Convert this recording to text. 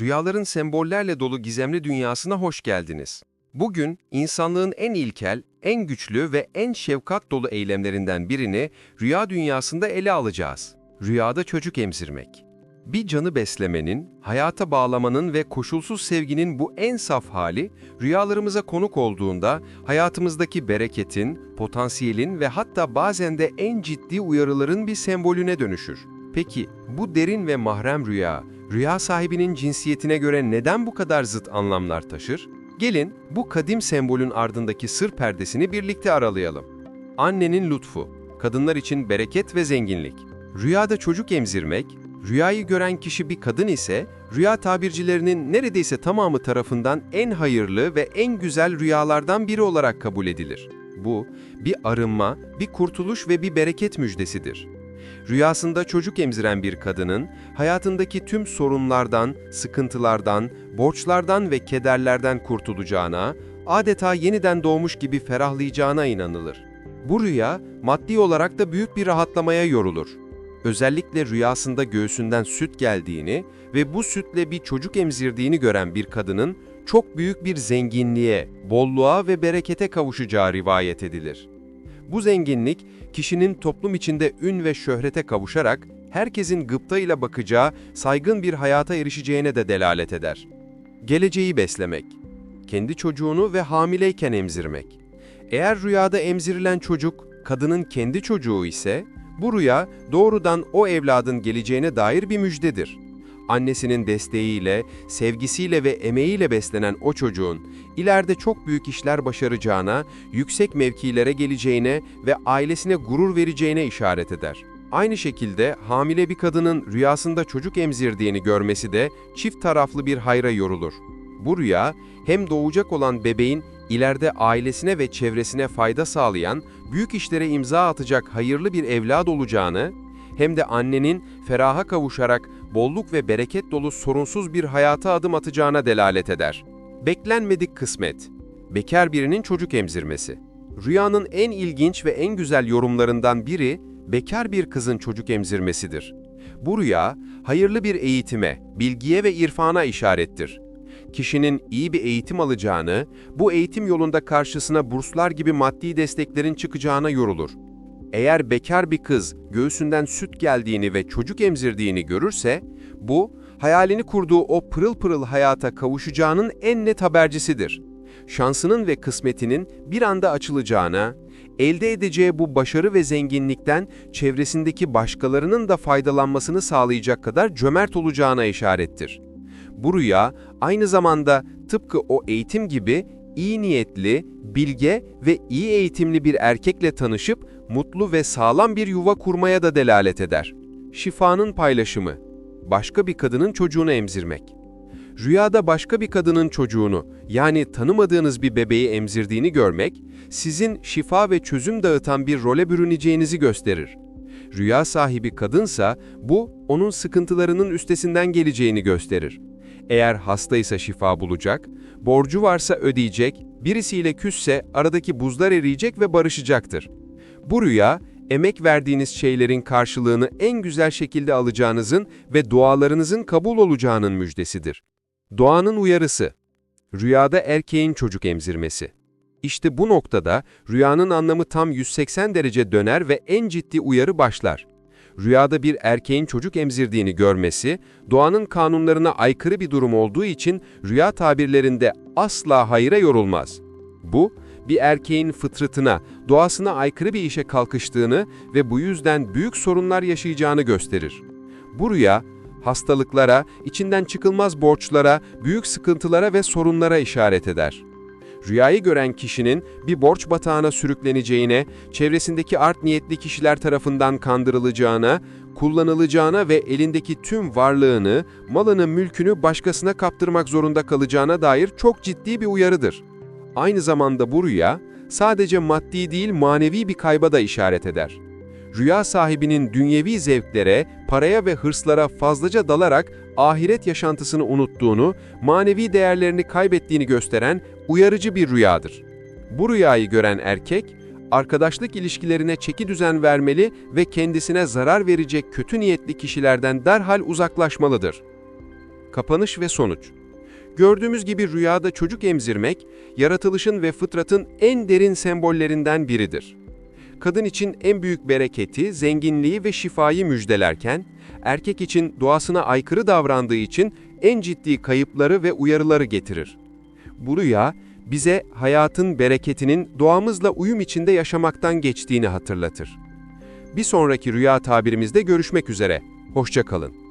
Rüyaların sembollerle dolu gizemli dünyasına hoş geldiniz. Bugün insanlığın en ilkel, en güçlü ve en şefkat dolu eylemlerinden birini rüya dünyasında ele alacağız. Rüyada çocuk emzirmek. Bir canı beslemenin, hayata bağlamanın ve koşulsuz sevginin bu en saf hali, rüyalarımıza konuk olduğunda hayatımızdaki bereketin, potansiyelin ve hatta bazen de en ciddi uyarıların bir sembolüne dönüşür. Peki bu derin ve mahrem rüya, rüya sahibinin cinsiyetine göre neden bu kadar zıt anlamlar taşır? Gelin bu kadim sembolün ardındaki sır perdesini birlikte aralayalım. Annenin lütfu, kadınlar için bereket ve zenginlik. Rüyada çocuk emzirmek, rüyayı gören kişi bir kadın ise, rüya tabircilerinin neredeyse tamamı tarafından en hayırlı ve en güzel rüyalardan biri olarak kabul edilir. Bu, bir arınma, bir kurtuluş ve bir bereket müjdesidir. Rüyasında çocuk emziren bir kadının hayatındaki tüm sorunlardan, sıkıntılardan, borçlardan ve kederlerden kurtulacağına, adeta yeniden doğmuş gibi ferahlayacağına inanılır. Bu rüya maddi olarak da büyük bir rahatlamaya yorulur. Özellikle rüyasında göğsünden süt geldiğini ve bu sütle bir çocuk emzirdiğini gören bir kadının çok büyük bir zenginliğe, bolluğa ve berekete kavuşacağı rivayet edilir. Bu zenginlik, kişinin toplum içinde ün ve şöhrete kavuşarak herkesin gıptayla bakacağı saygın bir hayata erişeceğine de delalet eder. Geleceği beslemek, kendi çocuğunu ve hamileyken emzirmek. Eğer rüyada emzirilen çocuk, kadının kendi çocuğu ise, bu rüya doğrudan o evladın geleceğine dair bir müjdedir. Annesinin desteğiyle, sevgisiyle ve emeğiyle beslenen o çocuğun ileride çok büyük işler başaracağına, yüksek mevkilere geleceğine ve ailesine gurur vereceğine işaret eder. Aynı şekilde hamile bir kadının rüyasında çocuk emzirdiğini görmesi de çift taraflı bir hayra yorulur. Bu rüya hem doğacak olan bebeğin ileride ailesine ve çevresine fayda sağlayan, büyük işlere imza atacak hayırlı bir evlad olacağını, hem de annenin feraha kavuşarak bolluk ve bereket dolu sorunsuz bir hayata adım atacağına delalet eder. Beklenmedik kısmet. Bekar birinin çocuk emzirmesi. Rüyanın en ilginç ve en güzel yorumlarından biri, bekar bir kızın çocuk emzirmesidir. Bu rüya, hayırlı bir eğitime, bilgiye ve irfana işarettir. Kişinin iyi bir eğitim alacağını, bu eğitim yolunda karşısına burslar gibi maddi desteklerin çıkacağına yorulur. Eğer bekar bir kız göğsünden süt geldiğini ve çocuk emzirdiğini görürse, bu, hayalini kurduğu o pırıl pırıl hayata kavuşacağının en net habercisidir. Şansının ve kısmetinin bir anda açılacağına, elde edeceği bu başarı ve zenginlikten çevresindeki başkalarının da faydalanmasını sağlayacak kadar cömert olacağına işarettir. Bu rüya aynı zamanda tıpkı o eğitim gibi iyi niyetli, bilge ve iyi eğitimli bir erkekle tanışıp mutlu ve sağlam bir yuva kurmaya da delalet eder. Şifanın paylaşımı, başka bir kadının çocuğunu emzirmek. Rüyada başka bir kadının çocuğunu, yani tanımadığınız bir bebeği emzirdiğini görmek, sizin şifa ve çözüm dağıtan bir role bürüneceğinizi gösterir. Rüya sahibi kadınsa bu, onun sıkıntılarının üstesinden geleceğini gösterir. Eğer hastaysa şifa bulacak, borcu varsa ödeyecek, birisiyle küsse aradaki buzlar eriyecek ve barışacaktır. Bu rüya, emek verdiğiniz şeylerin karşılığını en güzel şekilde alacağınızın ve dualarınızın kabul olacağının müjdesidir. Doğanın uyarısı, rüyada erkeğin çocuk emzirmesi. İşte bu noktada rüyanın anlamı tam 180 derece döner ve en ciddi uyarı başlar. Rüyada bir erkeğin çocuk emzirdiğini görmesi, doğanın kanunlarına aykırı bir durum olduğu için rüya tabirlerinde asla hayra yorulmaz. Bu, bir erkeğin fıtratına, doğasına aykırı bir işe kalkıştığını ve bu yüzden büyük sorunlar yaşayacağını gösterir. Bu rüya, hastalıklara, içinden çıkılmaz borçlara, büyük sıkıntılara ve sorunlara işaret eder. Rüyayı gören kişinin bir borç batağına sürükleneceğine, çevresindeki art niyetli kişiler tarafından kandırılacağına, kullanılacağına ve elindeki tüm varlığını, malını, mülkünü başkasına kaptırmak zorunda kalacağına dair çok ciddi bir uyarıdır. Aynı zamanda bu rüya, sadece maddi değil manevi bir kayba da işaret eder. Rüya sahibinin dünyevi zevklere, paraya ve hırslara fazlaca dalarak ahiret yaşantısını unuttuğunu, manevi değerlerini kaybettiğini gösteren uyarıcı bir rüyadır. Bu rüyayı gören erkek, arkadaşlık ilişkilerine çeki düzen vermeli ve kendisine zarar verecek kötü niyetli kişilerden derhal uzaklaşmalıdır. Kapanış ve sonuç. Gördüğümüz gibi rüyada çocuk emzirmek, yaratılışın ve fıtratın en derin sembollerinden biridir. Kadın için en büyük bereketi, zenginliği ve şifayı müjdelerken, erkek için doğasına aykırı davrandığı için en ciddi kayıpları ve uyarıları getirir. Bu rüya, bize hayatın bereketinin doğamızla uyum içinde yaşamaktan geçtiğini hatırlatır. Bir sonraki rüya tabirimizde görüşmek üzere. Hoşça kalın.